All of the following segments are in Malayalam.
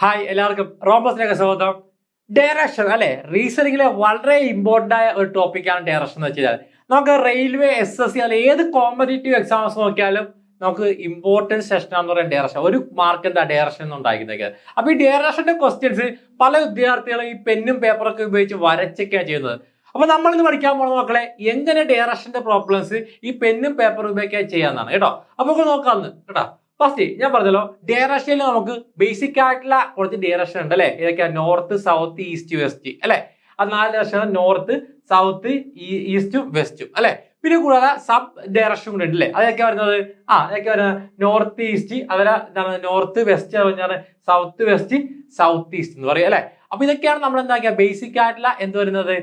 ഹായ് എല്ലാവർക്കും. റോബസിലേക്ക് സ്വാഗതം. ഡയറക്ഷൻ അല്ലെ? റീസണിങ്ങിലെ വളരെ ഇമ്പോർട്ടന്റ് ആയ ഒരു ടോപ്പിക്കാണ് ഡയറക്ഷൻ എന്ന് വെച്ചാൽ നമുക്ക് റെയിൽവേ എസ് എസ് സി അല്ലെ ഏത് കോമ്പറ്റേറ്റീവ് എക്സാംസ് നോക്കിയാലും നമുക്ക് ഇമ്പോർട്ടന്റ് സെഷൻ എന്ന് പറയുന്നത് ഡയറക്ഷൻ ഒരു മാർക്ക് എന്താ ഡയറക്ഷൻ ഉണ്ടാക്കുന്നത് അപ്പൊ ഈ ഡയറക്ഷന്റെ ക്വസ്റ്റ്യൻസ് പല വിദ്യാർത്ഥികളും ഈ പെന്നും പേപ്പറൊക്കെ ഉപയോഗിച്ച് വരച്ചൊക്കെയാണ് ചെയ്യുന്നത്. അപ്പൊ നമ്മൾ ഇന്ന് പഠിക്കാൻ പോകുന്ന മക്കളെ എങ്ങനെ ഡയറക്ഷന്റെ പ്രോബ്ലംസ് ഈ പെന്നും പേപ്പറും ഉപയോഗിക്കാൻ ചെയ്യാന്നാണ്. കേട്ടോ? അപ്പൊ നോക്കാം കേട്ടോ? ഫസ്റ്റ് ഞാൻ പറഞ്ഞല്ലോ ഡയറക്ഷനിൽ നമുക്ക് ബേസിക് ആയിട്ടുള്ള കുറച്ച് ഡയറക്ഷൻ ഉണ്ട് അല്ലെ? ഏതൊക്കെയാ? നോർത്ത് സൗത്ത് ഈസ്റ്റ് വെസ്റ്റ് അല്ലെ? അത് നാല് ഡയറക്ഷൻ നോർത്ത് സൗത്ത് ഈസ്റ്റും വെസ്റ്റും അല്ലെ? പിന്നെ കൂടാതെ സബ് ഡയറക്ഷൻ കൂടെ ഉണ്ട് അല്ലേ അതൊക്കെ വരുന്നത്? ആ അതൊക്കെ വരുന്നത്? നോർത്ത് ഈസ്റ്റ് അതുപോലെ എന്താണ് നോർത്ത് വെസ്റ്റ് പറഞ്ഞാൽ സൗത്ത് വെസ്റ്റ് സൗത്ത് ഈസ്റ്റ് എന്ന് പറയും അല്ലെ? അപ്പൊ ഇതൊക്കെയാണ് നമ്മൾ എന്താക്കിയ? ബേസിക് ആയിട്ടുള്ള എന്ത് വരുന്നത്?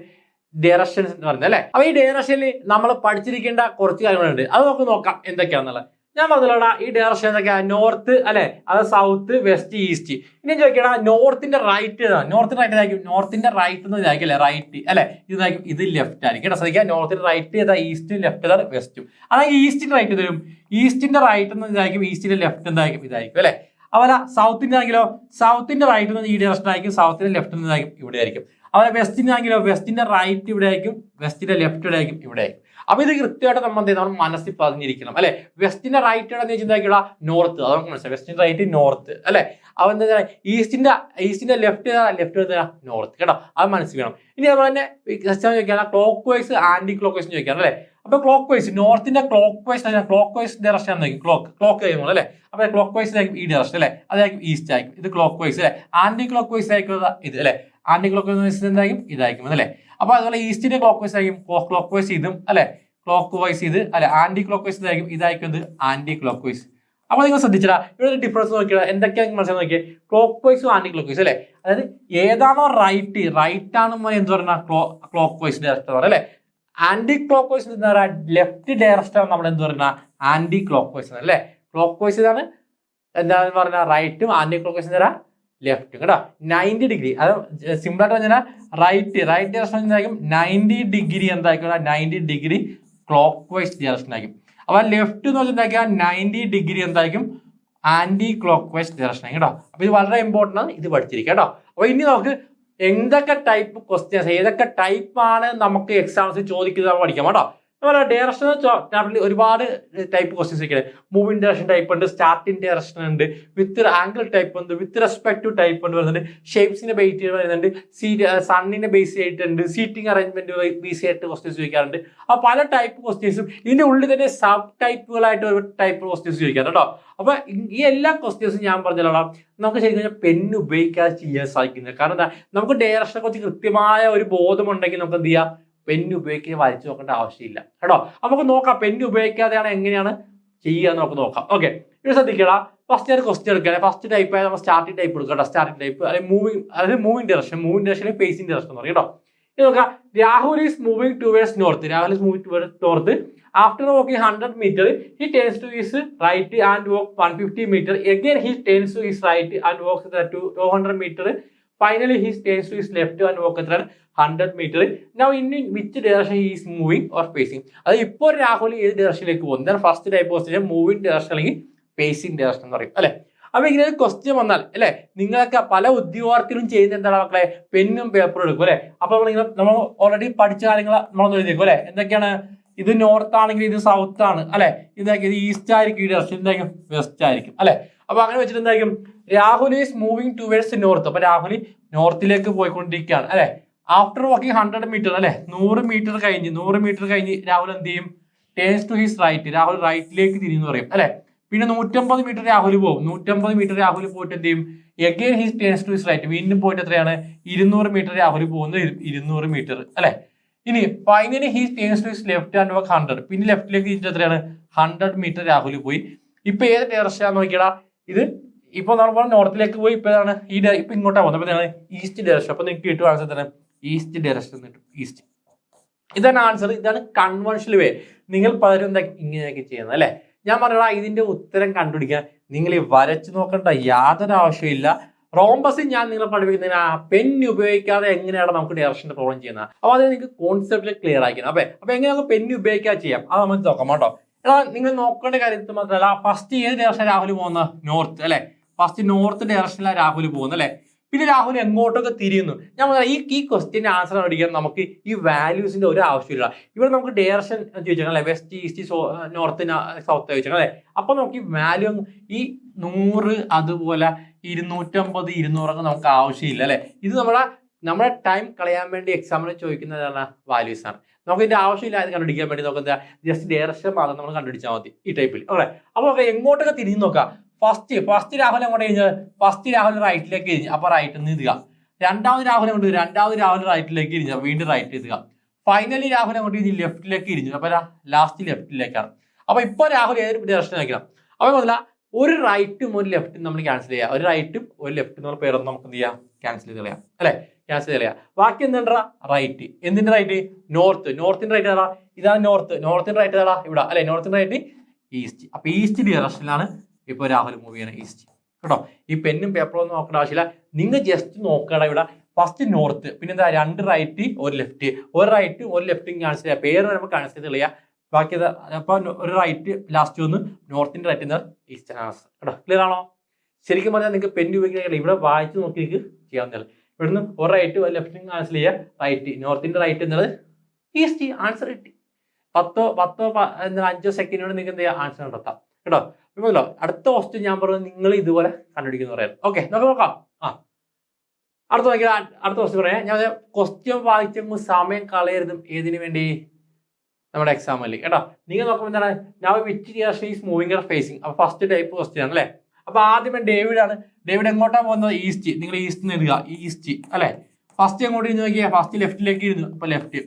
ഡയറക്ഷൻസ് എന്ന് പറയുന്നത് അല്ലെ? അപ്പൊ ഈ ഡയറക്ഷനിൽ നമ്മൾ പഠിച്ചിരിക്കേണ്ട കുറച്ച് കാര്യങ്ങളുണ്ട്. അത് നമുക്ക് നോക്കാം എന്തൊക്കെയാണെന്നുള്ളത് ഞാൻ പറഞ്ഞല്ലോടാ ഈ ഡയറക്ഷൻ എന്തൊക്കെയാ നോർത്ത് അല്ലെ? അത് സൗത്ത് വെസ്റ്റ് ഈസ്റ്റ് ഇനി ചോദിക്കടാ നോർത്തിന്റെ റൈറ്റ് ഏതാ? നോർത്തിന്റെ റൈറ്റ് ഇതായിരിക്കും. നോർത്തിന്റെ റൈറ്റ് എന്ന് ഇതായിരിക്കും അല്ലെ? റൈറ്റ് അല്ലെ ഇതായിരിക്കും. ഇത് ലെഫ്റ്റ് ആയിരിക്കും കേട്ടോ. ശ്രദ്ധിക്കുക നോർത്തിന്റെ റൈറ്റ് ഏതാ ഈസ്റ്റ് ലെഫ്റ്റ് ഏതാ വെസ്റ്റും അതായത് ഈസ്റ്റിന്റെ റൈറ്റ് തരും ഈസ്റ്റിന്റെ റൈറ്റ് എന്ന് ഇതായിരിക്കും ഈസ്റ്റിന്റെ ലെഫ്റ്റ് എന്തായിരിക്കും? ഇതായിരിക്കും അല്ലെ? അതുപോലെ സൗത്തിന്റെ ആണെങ്കിലോ? സൗത്തിന്റെ റൈറ്റ് ഈ ഡയറക്ഷൻ ആയിരിക്കും സൗത്തിന്റെ ലെഫ്റ്റ് എന്നായിരിക്കും ഇവിടെ ആയിരിക്കും. അതുപോലെ വെസ്റ്റിന്റെ ആണെങ്കിലോ? വെസ്റ്റിന്റെ റൈറ്റ് ഇവിടെ ആയിരിക്കും വെസ്റ്റിന്റെ ലെഫ്റ്റ് ഇവിടെ ആയിരിക്കും ഇവിടെ ആയിരിക്കും. അപ്പൊ ഇത് കൃത്യമായിട്ട് നമ്മൾ എന്ത് നമ്മൾ മനസ്സിൽ പറഞ്ഞിരിക്കണം അല്ലെ? വെസ്റ്റിന്റെ റൈറ്റ് എന്ന് വെച്ചിട്ടുണ്ടെങ്കിലുള്ള നോർത്ത് അത് നമുക്ക് മനസ്സിലായി വെസ്റ്റിന്റെ റൈറ്റ് നോർത്ത് അല്ലെ? അവൻ എന്താ ഈസ്റ്റിന്റെ ഈസ്റ്റിന്റെ ലെഫ്റ്റ് ലെഫ്റ്റ് നോർത്ത് കേട്ടോ? അത് മനസ്സിൽ വേണം. ഇനി അതുപോലെ തന്നെ ചോദിക്കാം clockwise anticlockwise ചോദിക്കാം അല്ലെ? അപ്പൊ ക്ലോക്ക് വൈസ് നോർത്തിന്റെ clockwise clock vice direction ആയിരിക്കും ക്ലോക്ക് ക്ലോക്ക് കഴിയുമ്പോൾ അല്ലെ? അപ്പൊ ക്ലോക്ക് വൈസ് ആയിരിക്കും ഈ ഡയറക്ഷൻ അല്ലെ? അതായിരിക്കും ഈസ്റ്റ് ആയിരിക്കും. ഇത് ക്ലോക്ക് വൈസ് അല്ലെ? ആന്റി ക്ലോക്ക് വൈസ് ആയിരിക്കും ഇത് അല്ലെ? ആന്റി ക്ലോക്ക് വൈസ് എന്തായിരിക്കും? ഇതായിരിക്കും അല്ലേ? അപ്പൊ അതുപോലെ ഈസ്റ്റിന്റെ ക്ലോക്ക് വൈസ് ആയിരിക്കും ക്ലോക്ക് വൈസ് ഇതും അല്ലെ? ക്ലോക്ക് വൈസ് ഇത് അല്ലെ? ആന്റി ക്ലോക്ക് വൈസ് ഇതായിരിക്കും ഇതായിരിക്കും എന്ത്? ആന്റി ക്ലോക്ക് വൈസ് അപ്പൊ നിങ്ങൾ ശ്രദ്ധിച്ചാ ഇവിടെ ഡിഫറൻസ് നോക്കിയാൽ എന്തൊക്കെയാണ് മനസ്സിലാക്കി നോക്കിയത് ക്ലോക്ക് വൈസും ആന്റി ക്ലോക്ക് വൈസ് അല്ലെ? അതായത് ഏതാണോ റൈറ്റ് റൈറ്റ് ആണ് എന്ത് പറഞ്ഞാൽ ക്ലോക്ക് വൈസ് ഡയറക്ടർ അല്ലെ? ആന്റി ക്ലോക്ക് വൈസ് എന്ന് പറഞ്ഞാൽ ലെഫ്റ്റ് ഡയറക്ടർ നമ്മൾ എന്ത് പറഞ്ഞാൽ anti clock vice clockwise vice ഇതാണ് എന്താണെന്ന് പറഞ്ഞാൽ റൈറ്റും ആന്റി ക്ലോക്ക് വൈസ് എന്താ ലെഫ്റ്റും കേട്ടോ. നയന്റി ഡിഗ്രി അത് സിമ്പിൾ ആയിട്ട് പറഞ്ഞാൽ റൈറ്റ് റൈറ്റ് ഡയറക്ഷൻ എന്തായിരിക്കും? നയന്റി ഡിഗ്രി എന്തായിരിക്കും ninety degree clock vice direction ആയിരിക്കും അപ്പോൾ ലെഫ്റ്റ് എന്ന് എന്താക്കിയാൽ നയന്റി ഡിഗ്രി എന്തായിരിക്കും? ആന്റി ക്ലോക്ക് വൈസ് ഡയറക്ഷൻ ആയിരിക്കും കേട്ടോ. അപ്പോൾ ഇത് വളരെ ഇമ്പോർട്ടന്റ് ആണ്. ഇത് പഠിച്ചിരിക്കുക കേട്ടോ. അപ്പോൾ ഇനി നമുക്ക് എന്തൊക്കെ ടൈപ്പ് ക്വസ്റ്റ്യൻസ് ഏതൊക്കെ ടൈപ്പാണ് നമുക്ക് എക്സാംസ് ചോദിക്കുന്നത് പഠിക്കാം കേട്ടോ. നമ്മുടെ ഡയറക്ഷൻ ചാപ്റ്ററിൽ ഒരുപാട് ടൈപ്പ് ക്വസ്റ്റ്യൻസ് ഒക്കെ മൂവിങ് ഡയറക്ഷൻ ടൈപ്പ് ഉണ്ട് സ്റ്റാർട്ടിങ് ഡയറക്ഷൻ ഉണ്ട് വിത്ത് ആംഗിൾ ടൈപ്പ് ഉണ്ട് വിത്ത് റെസ്പെക്ട് ടു ടൈപ്പ് ഉണ്ട് വരുന്നുണ്ട്. ഷേപ്സിനെ ബേസ് ചെയ്ത് വരുന്നുണ്ട് സീ സണ്ണിനെ ബേസ് ചെയ്തിട്ടുണ്ട് സീറ്റിംഗ് അറേഞ്ച്മെന്റ് ബേസ് ചെയ്തിട്ട് ക്വസ്റ്റ്യൻസ് ചോദിക്കാറുണ്ട്. അപ്പോൾ പല ടൈപ്പ് ക്വസ്റ്റ്യൻസും ഇതിന്റെ ഉള്ളിൽ തന്നെ സബ് ടൈപ്പുകളായിട്ട് ഒരു ടൈപ്പ് ക്വസ്റ്റ്യൻസ് ചോദിക്കാറുണ്ട് കേട്ടോ. അപ്പൊ ഈ എല്ലാ ക്വസ്റ്റ്യൻസും ഞാൻ പറഞ്ഞല്ലോ നമുക്ക് ശരിക്കും പെന്ന് ഉപയോഗിക്കാതെ ചെയ്യാൻ സാധിക്കുന്നത് കാരണം എന്താ നമുക്ക് ഡയറക്ഷനെ കുറിച്ച് കൃത്യമായ ഒരു ബോധമുണ്ടെങ്കിൽ നമുക്ക് എന്ത് ചെയ്യാം? പെന്ന് ഉപയോഗിക്കുക വരച്ചു നോക്കേണ്ട ആവശ്യമില്ല. കേട്ടോ? നമുക്ക് നോക്കാം പെന്ന് ഉപയോഗിക്കാതെയാണ് എങ്ങനെയാണ് ചെയ്യുക നമുക്ക് നോക്കാം. ഓക്കെ ഇത് ശ്രദ്ധിക്കടാ. ഫസ്റ്റ് ഞാൻ ക്വസ്റ്റ്യൻ എടുക്കുക ഫസ്റ്റ് ടൈപ്പ് നമ്മൾ സ്റ്റാർട്ടിംഗ് ടൈപ്പ് എടുക്കുക സ്റ്റാർട്ടിംഗ് ടൈപ്പ് അല്ലെങ്കിൽ മൂവിങ് അതായത് moving direction moving direction facing direction എന്ന് പറയും കേട്ടോ. ഇത് നോക്കാം. Rahul is moving towards north Rahul is moving towards north after walking 100 meter he turns to his right and walk 150 meter. Again he turns to his right and walks the 200 meter. Finally he turns to his left and walk the 100 meter. Metre now in which direction is moving or pacing അത് ഇപ്പോൾ രാഹുൽ ഏത് ഡയറക്ഷനിലേക്ക് പോകും എന്താണ് first type of moving direction അല്ലെങ്കിൽ പേസിങ് ഡയറക്ഷൻ എന്ന് പറയും അല്ലെ? അപ്പൊ ഇങ്ങനെ ഒരു ക്വസ്റ്റ്യൻ വന്നാൽ അല്ലെ? നിങ്ങളൊക്കെ പല ഉദ്യോഗാർത്ഥികളും ചെയ്യുന്ന എന്താണ് മക്കളെ? പെന്നും പേപ്പറും എടുക്കും അല്ലെ? അപ്പൊ നമ്മൾ നമ്മൾ ഓൾറെഡി പഠിച്ച കാര്യങ്ങൾ നമ്മൾ എഴുതിയേക്കും അല്ലെ? എന്തൊക്കെയാണ്? ഇത് നോർത്ത് ആണെങ്കിൽ ഇത് സൗത്ത് ആണ് അല്ലെ? ഇതാക്കി ഇത് ഈസ്റ്റ് ആയിരിക്കും ഈ ഡയറക്ഷൻ എന്തായിരിക്കും വെസ്റ്റ് ആയിരിക്കും അല്ലെ? അപ്പൊ അങ്ങനെ വെച്ചിട്ട് എന്തായിരിക്കും? Rahul is moving towards north അപ്പൊ രാഹുൽ നോർത്തിലേക്ക് പോയിക്കൊണ്ടിരിക്കുകയാണ് അല്ലെ? ആഫ്റ്റർ വാക്കിംഗ് ഹൺഡ്രഡ് മീറ്റർ അല്ലെ? നൂറ് മീറ്റർ കഴിഞ്ഞ് നൂറ് മീറ്റർ കഴിഞ്ഞ് രാഹുൽ എന്ത് ചെയ്യും? Turns to his right Rahul റൈറ്റിലേക്ക് തിരിഞ്ഞു പറയും അല്ലെ? പിന്നെ നൂറ്റമ്പത് മീറ്റർ രാഹുൽ പോകും നൂറ്റമ്പത് മീറ്റർ രാഹുൽ പോയിട്ട് എന്ത് ചെയ്യും? Again his turns to his right വീണ്ടും പോയിട്ട് എത്രയാണ്? ഇരുന്നൂറ് മീറ്റർ രാഹുൽ പോകുന്നത് ഇരുന്നൂറ് മീറ്റർ അല്ലെ? ഇനി finally his turns to his left and walk hundred പിന്നെ ലെഫ്റ്റിലേക്ക് തിരിച്ചിട്ട് എത്രയാണ്? ഹൺഡ്രഡ് മീറ്റർ രാഹുൽ പോയി. ഇപ്പൊ ഏത് ഡയറക്ഷനാന്ന് നോക്കിയടാ? ഇത് ഇപ്പൊ നമ്മൾ നോർത്തിലേക്ക് പോയി. ഇപ്പൊ ഈ ഇപ്പൊ ഇങ്ങോട്ടാണ് പോകുന്നത്. അപ്പൊ ഈസ്റ്റ് ഡയറക്ഷൻ അപ്പൊ നിങ്ങൾക്ക് തന്നെ ഈസ്റ്റ് ഡയറക്ഷൻ കിട്ടും. ഈസ്റ്റ്. ഇതാണ് ആൻസർ ഇതാണ് കൺവെൻഷണൽ വേ നിങ്ങൾ പലരും എന്താ ഇങ്ങനെയൊക്കെ ചെയ്യുന്നത് അല്ലെ? ഞാൻ പറഞ്ഞാ ഇതിന്റെ ഉത്തരം കണ്ടുപിടിക്കാൻ നിങ്ങൾ ഈ വരച്ചു നോക്കേണ്ട യാതൊരു ആവശ്യമില്ല റോംബസ് ഞാൻ നിങ്ങളെ പഠിപ്പിക്കുന്നതിന് ആ പെൻ ഉപയോഗിക്കാതെ എങ്ങനെയാണ് നമുക്ക് ഡയറക്ഷന്റെ പ്രോബ്ലം ചെയ്യുന്നത്? അപ്പോൾ അത് നിങ്ങൾക്ക് കോൺസെപ്റ്റ് ക്ലിയർ ആയിരിക്കണം അപ്പൊ അപ്പൊ എങ്ങനെ നമുക്ക് പെൻ ഉപയോഗിക്കാതെ ചെയ്യാം? അത് നമുക്ക് നോക്കാം കേട്ടോ. എടാ നിങ്ങൾ നോക്കേണ്ട കാര്യത്തിൽ മാത്രമല്ല ഫസ്റ്റ് ഏത് ഡയറക്ഷൻ രാഹുൽ പോകുന്ന നോർത്ത് അല്ലേ? ഫസ്റ്റ് നോർത്ത് ഡയറക്ഷനിലാണ് രാഹുൽ പോകുന്നത് അല്ലേ? പിന്നെ രാഹുൽ എങ്ങോട്ടൊക്കെ തിരിയുന്നു? ഞാൻ പറഞ്ഞ ഈ ഈ ക്വസ്റ്റ്യൻ ആൻസർ പഠിക്കാൻ നമുക്ക് ഈ വാല്യൂസിന്റെ ഒരു ആവശ്യമില്ല. ഇവിടെ നമുക്ക് ഡയറക്ഷൻ ചോദിച്ചാൽ അല്ലെ? വെസ്റ്റ് ഈസ്റ്റ് നോർത്ത് സൗത്ത് ചോദിച്ചാൽ അല്ലെ? അപ്പൊ നമുക്ക് ഈ വാല്യൂ ഈ നൂറ് അതുപോലെ ഇരുന്നൂറ്റമ്പത് ഇരുന്നൂറൊക്കെ നമുക്ക് ആവശ്യമില്ല അല്ലെ? ഇത് നമ്മുടെ നമ്മുടെ ടൈം കളയാൻ വേണ്ടി എക്സാമിന് ചോദിക്കുന്നതാണ് വാല്യൂസ് ആണ്. നമുക്ക് ഇതിന്റെ ആവശ്യമില്ല അത് കണ്ടുപിടിക്കാൻ വേണ്ടി നമുക്ക് എന്താ? ജസ്റ്റ് ഡയറക്ഷൻ മാത്രം നമ്മൾ കണ്ടുപിടിച്ചാൽ മതി ഈ ടൈപ്പിൽ ഓക്കെ അപ്പൊ നമുക്ക് എങ്ങോട്ടൊക്കെ തിരിഞ്ഞു നോക്കാം? ഫസ്റ്റ് ഫസ്റ്റ് രാഹുൽ എങ്ങോട്ട് കഴിഞ്ഞാൽ ഫസ്റ്റ് രാഹുൽ റൈറ്റിലേക്ക് തിരിഞ്ഞു അപ്പൊ റൈറ്റ് നിന്ന് ഇതുക രണ്ടാമത് രാഹുൽ അങ്ങോട്ട് രണ്ടാമത് രാഹുൽ റൈറ്റിലേക്ക് ഇരിഞ്ഞു. വീണ്ടും റൈറ്റ് ഇതുക ഫൈനലി രാഹുൽ അങ്ങോട്ട് ഇനി ലെഫ്റ്റിലേക്ക് ഇരിഞ്ഞു. അപ്പൊ ലാസ്റ്റ് ലെഫ്റ്റിലേക്കാണ് അപ്പൊ ഇപ്പൊ രാഹുൽ ഏതൊരു ഡയറക്ഷൻ ആക്കണം അപ്പൊ മുതല ഒരു റൈറ്റും ഒരു ലെഫ്റ്റും നമ്മൾ ക്യാൻസൽ ചെയ്യുക. ഒരു റൈറ്റും ഒരു ലെഫ്റ്റും എന്നുള്ള പേരൊന്നും നമുക്ക് എന്ത് ചെയ്യാം? ക്യാൻസൽ ചെയ്ത് കളയാം. അല്ലെ? ക്യാൻസൽ ചെയ്ത് കളയാം. ബാക്കി എന്താ റൈറ്റ് എന്തിന്റെ റൈറ്റ് നോർത്ത് നോർത്തിന്റെ റൈറ്റ് ഏതാ ഇതാണ് നോർത്ത് നോർത്തിന്റെ റൈറ്റ് ഏതാ ഇവിടെ. അല്ലെ? നോർത്തിന്റെ റൈറ്റ് ഈസ്റ്റ് അപ്പൊ ഈസ്റ്റ് ഡയറക്ഷനിലാണ് ഇപ്പൊ രാഹുൽ മൂവ് ചെയ്യണ ഈസ്റ്റ് കേട്ടോ? ഈ പെന്നും പേപ്പറും ഒന്നും നോക്കേണ്ട ആവശ്യമില്ല. നിങ്ങൾ ജസ്റ്റ് നോക്കണം ഇവിടെ. ഫസ്റ്റ് നോർത്ത് പിന്നെന്താ? രണ്ട് റൈറ്റ് ഒരു ലെഫ്റ്റ് ഒരു റൈറ്റ് ഒരു ലെഫ്റ്റും ക്യാൻസൽ ചെയ്യാം പേര് നമുക്ക് ചെയ്ത് കളയാം. ബാക്കി അപ്പൊ ഒരു റൈറ്റ് ലാസ്റ്റ് ഒന്ന്. നോർത്തിന്റെ റൈറ്റ് എന്താ ഈസ്റ്റ് ആൻസർ കേട്ടോ? ക്ലിയർ ആണോ? ശരിക്കും പറഞ്ഞാൽ നിങ്ങൾക്ക് പെൻ ഉപയോഗിക്കാൻ ഇവിടെ വായിച്ച് നോക്കി നിങ്ങൾക്ക് ചെയ്യാവുന്നതാണ് ഇവിടുന്ന് ഒരു റൈറ്റ് ഒരു ലെഫ്റ്റും ക്യാൻസൽ ചെയ്യുക റൈറ്റ് നോർത്തിന്റെ റൈറ്റ് എന്നത് ഈസ്റ്റ് ആൻസർ കിട്ടി. പത്തോ പത്തോ എന്താ അഞ്ചോ സെക്കൻഡ് കൊണ്ട് നിങ്ങൾക്ക് എന്ത് ചെയ്യാം? ആൻസർ കണ്ടെത്താം. കേട്ടോ? ഇപ്പല്ലോ അടുത്ത ക്വസ്റ്റ്യൻ ഞാൻ പറഞ്ഞത് നിങ്ങൾ ഇതുപോലെ കണ്ടുപിടിക്കുന്നു പറയാം. ഓക്കെ നമുക്ക് നോക്കാം. ആ. അടുത്ത നോക്കിയാൽ അടുത്ത ക്വസ്റ്റ്യൻ പറയാം. ഞാൻ ക്വസ്റ്റ്യൻ വായിച്ചു സമയം കളയരുതും. ഏതിനു വേണ്ടി? നമ്മുടെ എക്സാം അല്ലേ കേട്ടോ? നിങ്ങൾ നോക്കുമ്പോൾ എന്താണ്? ഞാൻ which direction is moving facing അപ്പൊ ഫസ്റ്റ് ടൈപ്പ് ക്വസ്റ്റ്യൻ ആണ് അല്ലേ? അപ്പൊ ആദ്യമേ ഡേവിഡ് ആണ് ഡേവിഡ് എങ്ങോട്ടാണ് പോകുന്നത്? ഈസ്റ്റ് നിങ്ങൾ ഈസ്റ്റ് എഴുതുക. ഈസ്റ്റ് അല്ലെ? ഫസ്റ്റ് എങ്ങോട്ട് ഇരുന്ന് നോക്കിയാൽ ഫസ്റ്റ് ലെഫ്റ്റിലേക്ക് ഇരുന്നു. അപ്പൊ ലെഫ്റ്റ്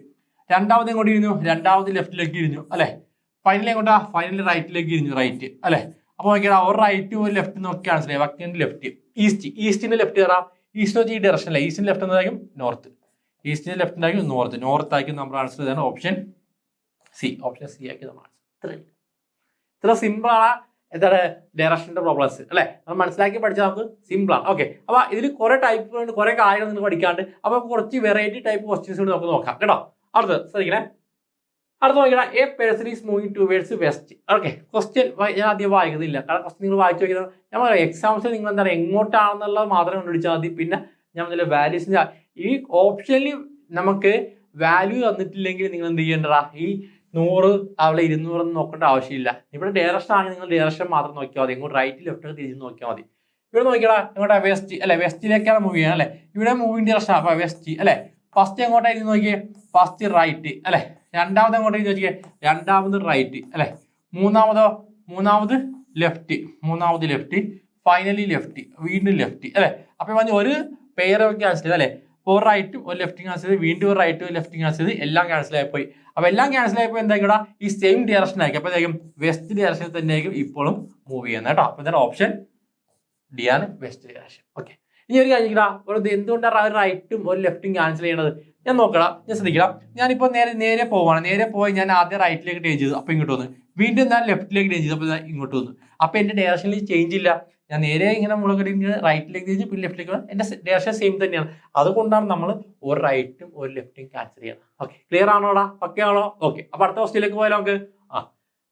രണ്ടാമത് എങ്ങോട്ട് ഇരുന്നു? രണ്ടാമത് ലെഫ്റ്റിലേക്ക് ഇരുന്നു അല്ലെ? ഫൈനൽ എങ്ങോട്ടാ ഫൈനലി റൈറ്റിലേക്ക് ഇരുന്നു റൈറ്റ് അല്ലെ? അപ്പൊ നോക്കിയാൽ ഒരു റൈറ്റ് ഒരു ലെഫ്റ്റ് നോക്കിയാണ് വക്കിന്റെ ലെഫ്റ്റ് ഈസ്റ്റ് ഈസ്റ്റിന്റെ ലെഫ്റ്റ് കയറാ ഈസ്റ്റ് വെച്ച് ഈ ഡയറക്ഷൻ അല്ല? ഈസ്റ്റിന്റെ ലെഫ്റ്റ് എന്തായിരിക്കും? നോർത്ത് ഈസ്റ്റിന്റെ ലെഫ്റ്റ് ഉണ്ടായിരിക്കും നോർത്ത് നോർത്ത് ആയിരിക്കും നമ്മുടെ ആൻസർ ഇതാണ് ഓപ്ഷൻ സി ഓപ്ഷൻ സി ആക്കി നമ്മൾ ആൻസർ ഇത്ര ഇത്ര സിമ്പിൾ ആണ് എന്താണ്? ഡയറക്ഷന്റെ പ്രോബ്ലംസ് അല്ലേ? നമ്മൾ മനസ്സിലാക്കി പഠിച്ചാൽ നമുക്ക് സിമ്പിൾ ആണ്. ഓക്കെ അപ്പൊ ഇതിൽ കുറെ ടൈപ്പ് കുറെ കാര്യങ്ങൾ നിങ്ങൾ പഠിക്കാണ്ട് അപ്പൊ കുറച്ച് വെറൈറ്റി ടൈപ്പ് ക്വസ്റ്റ്യൻസ് കൂടി നമുക്ക് നോക്കാം. കേട്ടോ? അടുത്തത് ശ്രദ്ധിക്കണേ. അടുത്ത നോക്കിയാൽ a person is moving towards west okay question ഞാൻ ആദ്യം വായിക്കുന്നില്ല. കാരണം ക്വസ്റ്റ്യൻ നിങ്ങൾ വായിച്ചു നോക്കിയത് ഞാൻ പറയാം എക്സാംസിൽ നിങ്ങൾ എന്താ പറയുക എങ്ങോട്ടാണെന്നുള്ളത് മാത്രം കണ്ടുപിടിച്ചാൽ മതി. പിന്നെ ഞാൻ നല്ല വാല്യൂസ് ഈ ഓപ്ഷനിൽ നമുക്ക് വാല്യൂ തന്നിട്ടില്ലെങ്കിൽ നിങ്ങൾ എന്ത് ചെയ്യേണ്ടടാ? ഈ നൂറ് അവിടെ ഇരുന്നൂറ് നോക്കേണ്ട ആവശ്യമില്ല. ഇവിടെ ഡയറക്ഷൻ ആണെങ്കിൽ നിങ്ങൾ ഡയറക്ഷൻ മാത്രം നോക്കിയാൽ മതി. ഇങ്ങോട്ട് റൈറ്റ് ലെഫ്റ്റ് തിരിഞ്ഞ് നോക്കിയാൽ മതി. ഇവിടെ നോക്കിയാൽ ഇങ്ങോട്ട് വെസ്റ്റ് അല്ലെ വെസ്റ്റിലേക്കാണ് മൂവ് ചെയ്യുന്നത് അല്ലെ? ഇവിടെ മൂവിങ് ഡയറക്ഷൻ ആ വെസ്റ്റ് അല്ലെ? ഫസ്റ്റ് എങ്ങോട്ടായിരുന്നു നോക്കിയേ? ഫസ്റ്റ് റൈറ്റ് അല്ലെ? രണ്ടാമത് എങ്ങോട്ടായിരുന്നു നോക്കിയേ രണ്ടാമത് റൈറ്റ് അല്ലെ? മൂന്നാമതോ? മൂന്നാമത് ലെഫ്റ്റ് മൂന്നാമത് ലെഫ്റ്റ് ഫൈനലി ലെഫ്റ്റ് വീണ്ടും ലെഫ്റ്റ് അല്ലെ? അപ്പൊ ഒരു പെയർ ക്യാൻസൽ ചെയ്ത് അല്ലെ? ഒരു റൈറ്റും ഒരു ലെഫ്റ്റും ക്യാൻസൽ ചെയ്ത് വീണ്ടും ഒരു റൈറ്റും ഒരു ലെഫ്റ്റും ക്യാൻസൽ ചെയ്ത് എല്ലാം ക്യാൻസൽ ആയിപ്പോയി. പോയി അപ്പൊ എല്ലാം ക്യാൻസൽ ആയപ്പോൾ എന്തായിരിക്കും ഇവിടെ ഈ സെയിം ഡയറക്ഷൻ ആയിരിക്കും. അപ്പൊ വെസ്റ്റ് ഡയറക്ഷനിൽ തന്നെ ആയിരിക്കും ഇപ്പോഴും മൂവ് ചെയ്യുന്നത് കേട്ടോ. അപ്പൊ ഓപ്ഷൻ ഡി ആണ് വെസ്റ്റ് ഡയറക്ഷൻ ഓക്കെ ഇനി ഒരു കാര്യം എന്തുകൊണ്ടാണ് ഒരു റൈറ്റും ഒരു ലെഫ്റ്റും ക്യാൻസൽ ചെയ്യണത്? ഞാൻ നോക്കണം ഞാൻ ശ്രദ്ധിക്കണം ഞാനിപ്പോൾ നേരെ നേരെ പോവാണ്. നേരെ പോയി ഞാൻ ആദ്യം റൈറ്റിലേക്ക് ടേഞ്ച് ചെയ്തു അപ്പൊ ഇങ്ങോട്ട് വന്നു. വീണ്ടും ഞാൻ ലെഫ്റ്റിലേക്ക് ടേഞ്ച് ചെയ്തു അപ്പൊ ഞാൻ ഇങ്ങോട്ട് വന്നു. അപ്പൊ എന്റെ ഡയറക്ഷനിൽ ചേഞ്ച് ഇല്ല. ഞാൻ നേരെ ഇങ്ങനെ മുളകടിഞ്ഞ് റൈറ്റിലേക്ക് തിരിച്ച് പിന്നെ ലെഫ്റ്റിലേക്ക് വന്നു. എന്റെ ഡയറക്ഷൻ സെയിം തന്നെയാണ്. അതുകൊണ്ടാണ് നമ്മൾ ഒരു റൈറ്റും ഒരു ലെഫ്റ്റും ക്യാൻസൽ ചെയ്യണം ഓക്കെ ക്ലിയർ ആണോടാ? ഓക്കെ ആണോ? ഓക്കെ അപ്പൊ അടുത്ത ക്വസ്റ്റിലേക്ക് പോയാലോ നമുക്ക്? ആ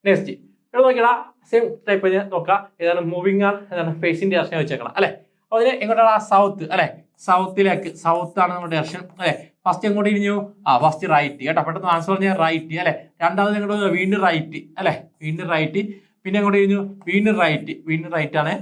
നെക്സ്റ്റ് ഇവിടെ നോക്കിയടാ സെയിം ടൈപ്പ് നോക്കാം. ഏതാണ് മൂവിങ് ആണ്. ഏതാണ് ഫേസിന്റെ ഡയറക്ഷൻ വെച്ചേക്കണം. അല്ലേ? അപ്പൊ അതിന് എങ്ങോട്ടാണ് സൗത്ത് അല്ലേ? സൗത്തിലേക്ക് സൗത്ത് ആണ് നമ്മുടെ ഡയറക്ഷൻ അല്ലെ? ഫസ്റ്റ് എങ്ങോട്ട് ഇരിഞ്ഞു? ആ ഫസ്റ്റ് റൈറ്റ് കേട്ടോ പെട്ടെന്ന് ആൻസർ പറഞ്ഞാൽ റൈറ്റ് അല്ലെ? രണ്ടാമത് എങ്ങോട്ട് വീണ്ടും റൈറ്റ് അല്ലെ? വീണ്ടും റൈറ്റ് പിന്നെ എങ്ങോട്ട് ഇരിഞ്ഞു? വീണ്ടും റൈറ്റ് വീണ്ടും റൈറ്റ് ആണ്.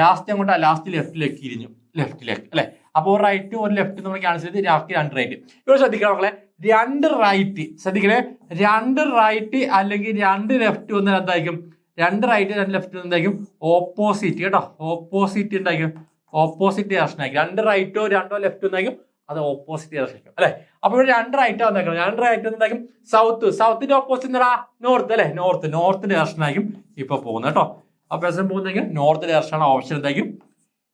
ലാസ്റ്റ് എങ്ങോട്ടാ? ലാസ്റ്റ് ലെഫ്റ്റിലേക്ക് ഇരിഞ്ഞു. ലെഫ്റ്റിലേക്ക് അല്ലെ? അപ്പോൾ ഒരു റൈറ്റ് ഒരു ലെഫ്റ്റ് നമ്മൾ ക്യാൻസൽ ചെയ്ത് ലാസ്റ്റ് രണ്ട് റൈറ്റ് ഇവിടെ ശ്രദ്ധിക്കണം മക്കളെ. രണ്ട് റൈറ്റ് ശ്രദ്ധിക്കണേ. രണ്ട് റൈറ്റ് അല്ലെങ്കിൽ രണ്ട് ലെഫ്റ്റ് വന്നാൽ എന്തായിരിക്കും? രണ്ട് റൈറ്റ് രണ്ട് ലെഫ്റ്റ് എന്തായിരിക്കും? ഓപ്പോസിറ്റ് കേട്ടോ. ഓപ്പോസിറ്റ് ഉണ്ടായിരിക്കും ഓപ്പോസിറ്റ് ആയിരിക്കും. രണ്ട് റൈറ്റോ രണ്ടോ ലെഫ്റ്റോ എന്തായിരിക്കും അത് ഓപ്പോസിറ്റ് ഡയറക്ഷൻ അല്ലെ? അപ്പൊ ഇവിടെ രണ്ട് റൈറ്റ് വന്നേക്കണം. രണ്ട് റൈറ്റ് എന്തായിരിക്കും സൗത്ത് സൗത്തിന്റെ ഓപ്പോസിറ്റ് എന്താ നോർത്ത് അല്ലെ? നോർത്ത് നോർത്ത് ഡയറക്ഷൻ ആയിരിക്കും ഇപ്പൊ പോകുന്നത് കേട്ടോ. അപ്പൊ പേഴ്സൺ പോകുന്നെങ്കിൽ നോർത്ത് ഡയറക്ഷൻ ഓപ്ഷൻ എന്തായിരിക്കും?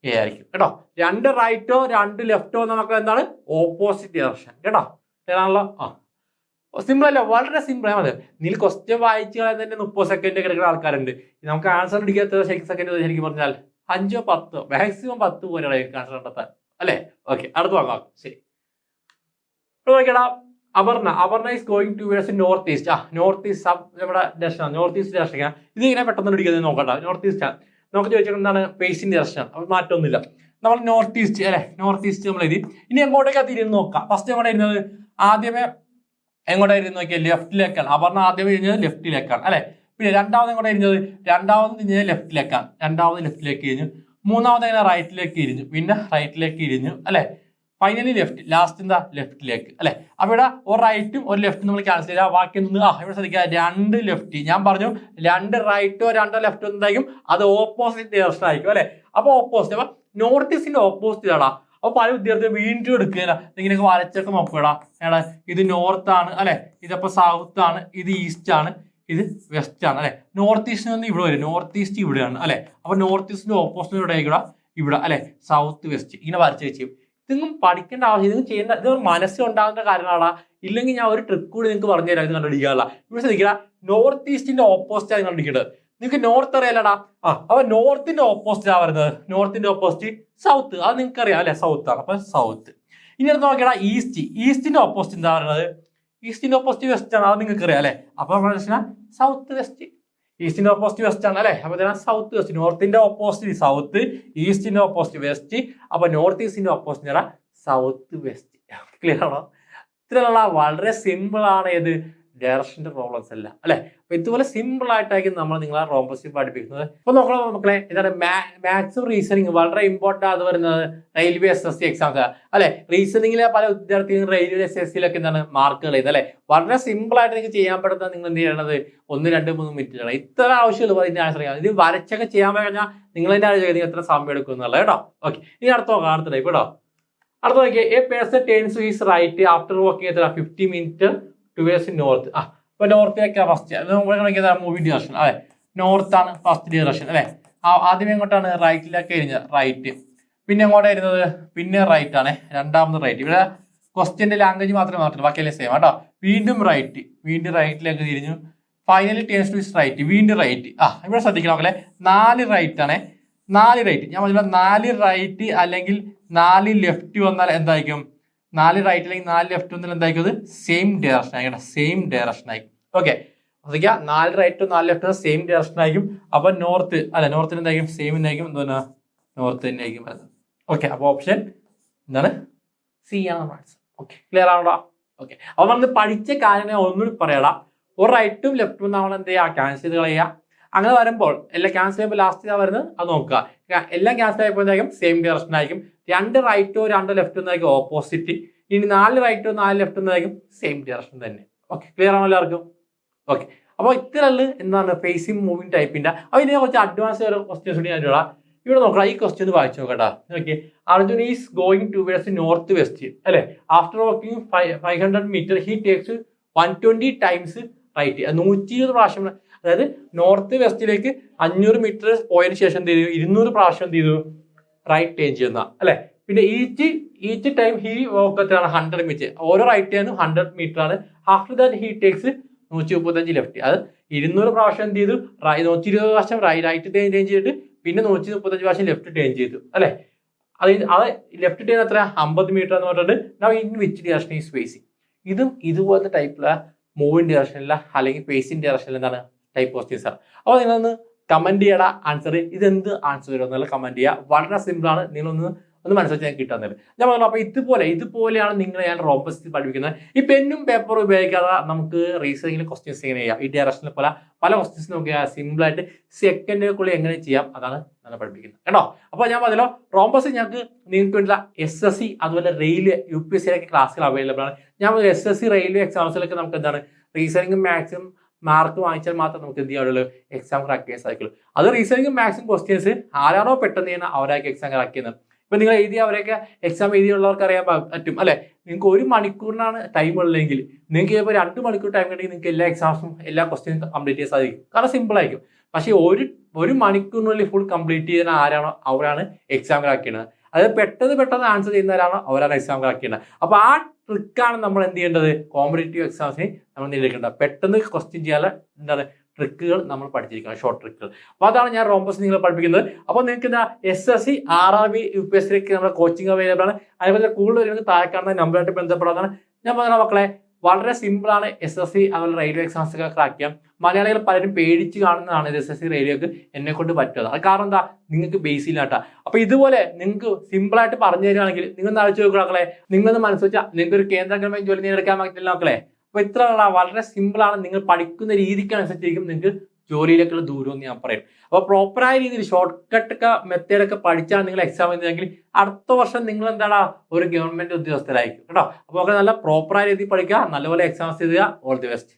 എ ആയിരിക്കും. കേട്ടോ? രണ്ട് റൈറ്റോ രണ്ട് ലെഫ്റ്റോ നമുക്ക് എന്താണ്? ഓപ്പോസിറ്റ് ഡയറക്ഷൻ കേട്ടോ? ഏതാണല്ലോ? ആ. സിമ്പിൾ അല്ല? വളരെ സിമ്പിൾ ആണ്. നീ ക്വസ്റ്റ്യൻ വായിച്ചു കളയാൻ തന്നെ മുപ്പത് സെക്കൻഡ് കിടക്കുന്ന ആൾക്കാരുണ്ട്. നമുക്ക് ആൻസർ അടിക്കാത്ത ശരിക്കും സെക്കൻഡ് ശരിക്കും പറഞ്ഞാൽ അഞ്ചോ പത്തോ മാക്സിമം പത്ത് പോലെയാണ് ആൻസർ കണ്ടെത്താൻ. അല്ലേ? ഓക്കെ അടുത്ത് വാങ്ങാം ശരി. നോക്കിയടാ Aparna Aparna is going towards north east ആ നോർത്ത് ഈസ്റ്റ് സബ് നമ്മുടെ ഡയറക്ഷൻ നോർത്ത് ഈസ്റ്റ് ഡയറക്ഷൻ ഇത് ഇങ്ങനെ പെട്ടെന്ന് പിടിക്കുന്നത് നോക്കണ്ട. നോർത്ത് ഈസ്റ്റ് നമുക്ക് ചോദിച്ചാൽ എന്താണ്? ഫേസിന്റെ ഡയറക്ഷൻ അപ്പോൾ മാറ്റമൊന്നുമില്ല. നമ്മൾ നോർത്ത് ഈസ്റ്റ് അല്ലെ? നോർത്ത് ഈസ്റ്റ് നമ്മൾ എഴുതി. ഇനി എങ്ങോട്ടേക്കാ തിരിഞ്ഞ് നോക്കാം. ഫസ്റ്റ് ഇരുന്നത്? ആദ്യമേ എങ്ങോട്ടായിരുന്നു നോക്കിയാൽ ലെഫ്റ്റിലേക്കാണ് അപർണ ആദ്യം കഴിഞ്ഞത് ലെഫ്റ്റിലേക്കാണ് അല്ലെ? പിന്നെ രണ്ടാമത് എങ്ങോട്ടായിരുന്നത് രണ്ടാമത് തിരിഞ്ഞത് ലെഫ്റ്റിലേക്കാണ് രണ്ടാമത് ലെഫ്റ്റിലേക്ക് തിരിഞ്ഞു മൂന്നാമത് അങ്ങനെ റൈറ്റിലേക്ക് ഇരിഞ്ഞു. പിന്നെ റൈറ്റിലേക്ക് ഇരിഞ്ഞു. അല്ലെ? ഫൈനലി ലെഫ്റ്റ് ലാസ്റ്റ് എന്താ ലെഫ്റ്റിലേക്ക് അല്ലെ? അവിടെ ഒരു റൈറ്റും ഒരു ലെഫ്റ്റും നമ്മൾ ക്യാൻസൽ ചെയ്താൽ ബാക്കി നിന്ന് ആ ഇവിടെ ശ്രദ്ധിക്കുക. രണ്ട് ലെഫ്റ്റ് ഞാൻ പറഞ്ഞു രണ്ട് റൈറ്റോ രണ്ടോ ലെഫ്റ്റോ എന്തായാലും അത് ഓപ്പോസിറ്റ് ഡയറക്ഷൻ ആയിരിക്കും. അല്ലെ? അപ്പൊ ഓപ്പോസിറ്റ് അപ്പൊ നോർത്ത് ഈസ്റ്റിന്റെ ഓപ്പോസിറ്റ് ഇതാടാ അപ്പൊ പല വിദ്യാർത്ഥികൾ വീണ്ടും എടുക്കുക ഇങ്ങനെയൊക്കെ വരച്ചൊക്കെ നോക്കുക ഇത് നോർത്ത് ആണ്. അല്ലെ? ഇതപ്പോ സൗത്ത് ആണ്. ഇത് ഈസ്റ്റ് ആണ്. ഇത് വെസ്റ്റ് ആണ് അല്ലെ? നോർത്ത് ഈസ്റ്റിൽ നിന്ന് ഇവിടെ വരും. നോർത്ത് ഈസ്റ്റ് ഇവിടെയാണ് അല്ലെ? അപ്പൊ നോർത്ത് ഈസ്റ്റിന്റെ ഓപ്പോസിറ്റ് ഇവിടെ ആയിക്കൂടാ ഇവിടെ അല്ലെ? സൗത്ത് വെസ്റ്റ് ഇങ്ങനെ വരച്ച് വെച്ച്. ഇതൊന്നും പഠിക്കേണ്ട ആവശ്യം ഇതൊന്നും ചെയ്യേണ്ട ഇത് മനസ്സിൽ ഉണ്ടാകേണ്ട കാര്യങ്ങളാടാ ഇല്ലെങ്കിൽ ഞാൻ ഒരു ട്രിക്ക് കൂടി നിങ്ങൾക്ക് പറഞ്ഞു തരാം ഇത് കണ്ടുപിടിക്കാനുള്ള ഇവിടെ ശ്രദ്ധിക്കുക നോർത്ത് ഈസ്റ്റിന്റെ ഓപ്പോസിറ്റ് ആണ് കണ്ടുപിടിക്കേണ്ടത് നിങ്ങൾക്ക് നോർത്ത് അറിയാലടാ. ആ അപ്പൊ നോർത്തിന്റെ ഓപ്പോസിറ്റ് ആ വരുന്നത്. നോർത്തിന്റെ ഓപ്പോസിറ്റ് സൗത്ത് അത് നിങ്ങൾക്ക് അറിയാം അല്ലെ? സൗത്ത് ആണ്. അപ്പൊ സൗത്ത് ഇനി അടുത്ത് നോക്കിയടാ ഈസ്റ്റ് ഈസ്റ്റിന്റെ ഓപ്പോസിറ്റ് എന്താ പറയുന്നത്? ഈസ്റ്റിന്റെ ഓപ്പോസിറ്റ് വെസ്റ്റ് ആണ് അത് നിങ്ങൾക്ക് അറിയാം അല്ലെ? അപ്പൊ സൗത്ത് വെസ്റ്റ് ഈസ്റ്റിന്റെ ഓപ്പോസിറ്റ് വെസ്റ്റ് ആണ് അല്ലെ? അപ്പൊ സൗത്ത് വെസ്റ്റ് നോർത്തിന്റെ ഓപ്പോസിറ്റ് സൗത്ത് ഈസ്റ്റിന്റെ ഓപ്പോസിറ്റ് വെസ്റ്റ് അപ്പൊ നോർത്ത് ഈസ്റ്റിന്റെ ഓപ്പോസിറ്റ് സൗത്ത് വെസ്റ്റ് ക്ലിയർ ആണോ? ഇത്രയുള്ള വളരെ സിമ്പിൾ ആണ് ഏത്? ഡയറക്ഷന്റെ പ്രോബ്ലംസ് അല്ല അല്ലെ? അപ്പൊ ഇതുപോലെ സിമ്പിൾ ആയിട്ടായിരിക്കും നമ്മൾ നിങ്ങളെ റോംബസ് പഠിപ്പിക്കുന്നത്. അപ്പൊ നോക്കണം മക്കളെ ഇതാണ് മാത്സ് റീസണിങ് വളരെ ഇമ്പോർട്ടന്റ് ആണ് വരുന്നത് railway S S C exams അല്ലെ? റീസണിങ്ങിലെ പല വിദ്യാർത്ഥികളും റെയിൽവേ എസ് എസ് സിയിലൊക്കെ എന്താണ് മാർക്കുകൾ ചെയ്യുന്നത് അല്ലെ? വളരെ സിമ്പിൾ ആയിട്ട് നിങ്ങൾക്ക് ചെയ്യാൻ പറ്റുന്ന നിങ്ങൾ എന്ത് ചെയ്യണത് ഒന്ന് രണ്ട് മൂന്ന് മിനിറ്റുകൾ ഇത്ര ആവശ്യമുള്ളൂ ഇതിന്റെ ആൻസർ ചെയ്യാം. ഇത് വരച്ചൊക്കെ ചെയ്യാൻ കഴിഞ്ഞാൽ നിങ്ങൾ തന്നെ ആവശ്യം നിങ്ങൾ എത്ര സമയം എടുക്കും എന്നുള്ളത് കേട്ടോ? ഓക്കെ ഇനി അടുത്ത നോക്കാം അടുത്ത ടൈപ്പ് കേട്ടോ? അടുത്ത നോക്കിയാൽ a person turns he's right after working എത്ര ഫിഫ്റ്റി മിനിറ്റ് ടുവേഴ്സ് നോർത്ത് ആ ഇപ്പൊ നോർത്തിലേക്കാണ് ഫസ്റ്റ് കാണിക്കുന്നത് മൂവി ഡിറക്ഷൻ അതെ നോർത്ത് ആണ് ഫസ്റ്റ് ഡിറക്ഷൻ അല്ലെ? ആദ്യം എങ്ങോട്ടാണ്? റൈറ്റിലേക്ക് കഴിഞ്ഞത് റൈറ്റ് പിന്നെ എങ്ങോട്ടായിരുന്നത് പിന്നെ റൈറ്റ് ആണ്. രണ്ടാമത് റൈറ്റ് ഇവിടെ ക്വസ്റ്റ്യന്റെ ലാംഗ്വേജ് മാത്രമേ മാറ്റുള്ളൂ ബാക്കിയല്ലേ സെയിം കേട്ടോ വീണ്ടും റൈറ്റ് വീണ്ടും റൈറ്റിലേക്ക് തിരിഞ്ഞു. ഫൈനലി ടേൺസ് ടു റൈറ്റ് വീണ്ടും റൈറ്റ് ആ ഇവിടെ ശ്രദ്ധിക്കണം മക്കളെ. നാല് റൈറ്റ് ആണ്. നാല് റൈറ്റ് ഞാൻ പറഞ്ഞ നാല് റൈറ്റ് അല്ലെങ്കിൽ നാല് ലെഫ്റ്റ് വന്നാൽ എന്തായിരിക്കും? നാല് റൈറ്റ് അല്ലെങ്കിൽ നാല് ലെഫ്റ്റ് ഒന്നിൽ എന്തായിരിക്കും സെയിം ഡയറക്ഷൻ ആയിരിക്കും സെയിം ഡയറക്ഷൻ ആയിരിക്കും. ഓക്കെ ശ്രദ്ധിക്കുക നാല് റൈറ്റും നാല് ലെഫ്റ്റും സെയിം ഡയറക്ഷൻ ആയിരിക്കും. അപ്പൊ നോർത്ത് അല്ല നോർത്തിന് എന്തായിരിക്കും? സെയിം എന്തായിരിക്കും എന്താണ് നോർത്ത് തന്നെ ആയിരിക്കും വരുന്നത്. ഓക്കെ അപ്പൊ ഓപ്ഷൻ എന്താണ്? സി ആണ് ഓക്കെ ക്ലിയർ ആണോടാ? ഓക്കെ അപ്പൊ നമ്മൾ പഠിച്ച കാര്യങ്ങൾ ഒന്നുകൂടി പറയടാ. ഒരു റൈറ്റും ലെഫ്റ്റും നമ്മൾ എന്ത് ചെയ്യുക? ക്യാൻസൽ ചെയ്ത് കളയുക അങ്ങനെ വരുമ്പോൾ എല്ലാം ക്യാൻസൽ ചെയ്യുമ്പോൾ ലാസ്റ്റ് ഇതാ വരുന്നത്. അത് നോക്കുക. എല്ലാം ക്യാൻസൽ ആയപ്പോഴത്തേക്കും സെയിം ഡയറക്ഷൻ ആയിരിക്കും. രണ്ട് റൈറ്റോ രണ്ട് ലെഫ്റ്റോ എന്നായി ഓപ്പോസിറ്റ് ഇനി നാല് റൈറ്റോ നാല് ലെഫ്റ്റ് എന്നായിരിക്കും സെയിം ഡയറക്ഷൻ തന്നെ. ഓക്കെ ക്ലിയർ ആണോ എല്ലാവർക്കും? ഓക്കെ അപ്പോൾ ഇത്ര എന്താണ് ഫേസിങ് മൂവിങ് ടൈപ്പിന്റെ അപ്പോൾ ഇതിനെ കുറച്ച് അഡ്വാൻസ് ക്വസ്റ്റ്യൻസ് കൂടി ഞാൻ ഇവിടെ നോക്കാം ഈ ക്വസ്റ്റ്യൻ ഒന്ന് വായിച്ചു നോക്കട്ടാ. Okay Arjun is going towards north west അല്ലെ after walking five hundred metre he takes one twenty times right നൂറ്റി ഇരുപത് പ്രാവശ്യം അതായത് നോർത്ത് വെസ്റ്റിലേക്ക് അഞ്ഞൂറ് മീറ്റർ പോയതിനു ശേഷം എന്ത് ചെയ്തു? ഇരുന്നൂറ് പ്രാവശ്യം എന്ത് ചെയ്തു? റൈറ്റ് ടേൺ ചെയ്യുന്ന അല്ലെ? പിന്നെ ഈച്ച് ഈച്ച് ടൈം ഹി വോക്കത്താണ് ഹൺഡ്രഡ് മീറ്റർ ഓരോ റൈറ്റ് ആണ് ഹൺഡ്രഡ് മീറ്റർ ആണ്. ആഫ്റ്റർ ദാറ്റ് ഹീ ടേക്സ് നൂറ്റി മുപ്പത്തഞ്ച് ലെഫ്റ്റ് അത് ഇരുന്നൂറ് പ്രാവശ്യം എന്ത് ചെയ്തു? നൂറ്റി ഇരുപത് പ്രാവശ്യം റൈറ്റ് ടേൺ ടേൺ ചെയ്തിട്ട് പിന്നെ നൂറ്റി മുപ്പത്തഞ്ച് പ്രാവശ്യം ലെഫ്റ്റ് ടേൺ ചെയ്തു അല്ലെ? അത് അത് ലെഫ്റ്റ് ടേൺ എത്ര? അമ്പത് മീറ്റർ എന്ന് പറഞ്ഞിട്ട് now in which direction is facing ഇതും ഇതുപോലത്തെ ടൈപ്പിലുള്ള മൂവിന്റെ ഡയറക്ഷനില്ല അല്ലെങ്കിൽ പേസിങ് ഡയറക്ഷനിൽ എന്താണ്? ടൈപ്പ് ക്വസ്റ്റ്യൻസ് ആണ് അപ്പോൾ നിങ്ങളൊന്ന് കമന്റ് ചെയ്യട ആൻസർ ഇതെന്ത് ആൻസർ വരും? എന്നുള്ള കമന്റ് ചെയ്യുക വളരെ സിമ്പിളാണ് നിങ്ങളൊന്ന് ഒന്ന് മനസ്സിലാക്കി ഞാൻ കിട്ടുന്നത് ഞാൻ പറഞ്ഞു അപ്പോൾ ഇതുപോലെ ഇതുപോലെയാണ് നിങ്ങളെ ഞാൻ റോബസ്റ്റ് പഠിപ്പിക്കുന്നത്. ഈ പെന്നും പേപ്പറും ഉപയോഗിക്കാതെ നമുക്ക് റീസണിങ്ങിൽ ക്വസ്റ്റ്യൻസ് എങ്ങനെ ചെയ്യാം. ഈ ഡയറക്ഷനിൽ പോലെ പല ക്വസ്റ്റ്യൻസ് നോക്കിയാൽ സിമ്പിളായിട്ട് സെക്കൻഡുകൾക്കുള്ളിൽ എങ്ങനെ ചെയ്യാം അതാണ് നല്ല പഠിപ്പിക്കുന്നത്. കേട്ടോ? അപ്പോൾ ഞാൻ പറഞ്ഞല്ലോ റോംബസ് ഞങ്ങൾക്ക് നിങ്ങൾക്ക് വേണ്ടിയുള്ള എസ് എസ് സി അതുപോലെ റെയിൽവേ യു പി എസ് സിയിലൊക്കെ ക്ലാസ്സുകൾ അവൈലബിൾ ആണ്. ഞാൻ എസ് എസ് സി റെയിൽവേ എക്സാംസിലൊക്കെ നമുക്ക് എന്താണ്? റീസണിങ്ങും മാക്സിമം മാർക്ക് വാങ്ങിച്ചാൽ മാത്രം നമുക്ക് എന്ത് ചെയ്യാനുള്ളൂ എക്സാം ക്രാക്ക് ചെയ്യാൻ സാധിക്കുള്ളൂ അത് റീസണിങ് മാക്സിമം ക്വസ്റ്റ്യൻസ് ആരാണോ പെട്ടെന്ന് ചെയ്യുന്ന അവരായിരിക്കും എക്സാം ക്രാക്ക് ചെയ്യുന്നത്. ഇപ്പം നിങ്ങൾ എഴുതിയ അവരൊക്കെ എക്സാം എഴുതിയുള്ളവർക്ക് അറിയാൻ പറ്റും അല്ലേ? നിങ്ങൾക്ക് ഒരു മണിക്കൂറിനാണ് ടൈം ഉള്ളതെങ്കിൽ നിങ്ങൾക്ക് ഇപ്പോൾ രണ്ട് മണിക്കൂർ ടൈം ഉണ്ടെങ്കിൽ നിങ്ങൾക്ക് എല്ലാ എക്സാംസും എല്ലാ ക്വസ്റ്റ്യനും കംപ്ലീറ്റ് ചെയ്യാൻ സാധിക്കും. കാരണം സിമ്പിൾ ആയിരിക്കും. പക്ഷേ ഒരു ഒരു മണിക്കൂറിനുള്ളിൽ ഫുൾ കംപ്ലീറ്റ് ചെയ്യുന്ന ആരാണോ അവരാണ് എക്സാം ക്രാക്ക് ചെയ്യുന്നത്. അതായത് പെട്ടെന്ന് പെട്ടെന്ന് ആൻസർ ചെയ്യുന്നവരാണോ അവരാണ് എക്സാം ക്രാക്ക് ചെയ്യുന്നത്. അപ്പോൾ ആ ട്രിക്കാണ് നമ്മൾ എന്ത് ചെയ്യേണ്ടത്? കോമ്പറ്റേറ്റീവ് എക്സാംസിന് നമ്മൾ നേടിയേണ്ടത് പെട്ടെന്ന് ക്വസ്റ്റ്യൻ ചെയ്യാനുള്ള എന്താണ്? ട്രിക്കുകൾ നമ്മൾ പഠിച്ചിരിക്കണം. ഷോർട്ട് ട്രിക്കുകൾ അപ്പോൾ അതാണ് ഞാൻ റോംബസ് നിങ്ങളെ പഠിപ്പിക്കുന്നത്. അപ്പോൾ നിങ്ങൾക്ക് എന്താ? S S C R R B U P S സിയിലേക്ക് നമ്മുടെ കോച്ചിങ് അവൈലബിൾ ആണ്. അതേപോലെ കൂടുതൽ നിങ്ങൾക്ക് താഴെ കാണുന്ന നമ്പറായിട്ട് ബന്ധപ്പെടാതാണ് ഞാൻ പറഞ്ഞ മക്കളെ വളരെ സിമ്പിൾ ആണ് എസ് എസ് സി അതുപോലെ റെയിൽവേ എക്സാംസ് ഒക്കെ ക്രാക്ക് ചെയ്യാം. മലയാളികൾ പലരും പേടിച്ച് കാണുന്നതാണ് എസ് എസ് സി റെയിൽവേക്ക് എന്നെ കൊണ്ട് പറ്റുന്നത്. അത് കാരണം എന്താ? നിങ്ങൾക്ക് ബേസ് ഇല്ലാട്ടാ അപ്പൊ ഇതുപോലെ നിങ്ങൾക്ക് സിമ്പിൾ ആയിട്ട് പറഞ്ഞു തരികയാണെങ്കിൽ നിങ്ങൾ ആലോചിച്ച് നോക്കുക മക്കളെ. നിങ്ങളൊന്ന് മനസ്സ് വെച്ചാൽ നിങ്ങൾക്ക് ഒരു കേന്ദ്ര ഗവൺമെന്റ് ജോലി നേടിയെടുക്കാൻ പറ്റില്ല മക്കളെ. അപ്പൊ ഇത്ര വളരെ സിമ്പിൾ ആണ് നിങ്ങൾ പഠിക്കുന്ന രീതിക്ക് അനുസരിച്ചിരിക്കും നിങ്ങൾക്ക് ജോലിയിലേക്കുള്ള ദൂരം എന്ന് ഞാൻ പറയും. അപ്പോൾ പ്രോപ്പറായ രീതിയിൽ ഷോർട്ട് കട്ട് ഒക്കെ മെത്തേഡ് ഒക്കെ പഠിച്ചാൽ നിങ്ങൾ എക്സാം എഴുതിയെങ്കിൽ അടുത്ത വർഷം നിങ്ങൾ എന്താണ് ഒരു ഗവൺമെന്റ് ഉദ്യോഗസ്ഥരായിരിക്കും. കേട്ടോ? അപ്പോൾ നല്ല പ്രോപ്പറായ രീതിയിൽ പഠിക്കുക നല്ലപോലെ എക്സാംസ് എഴുതുക. All the best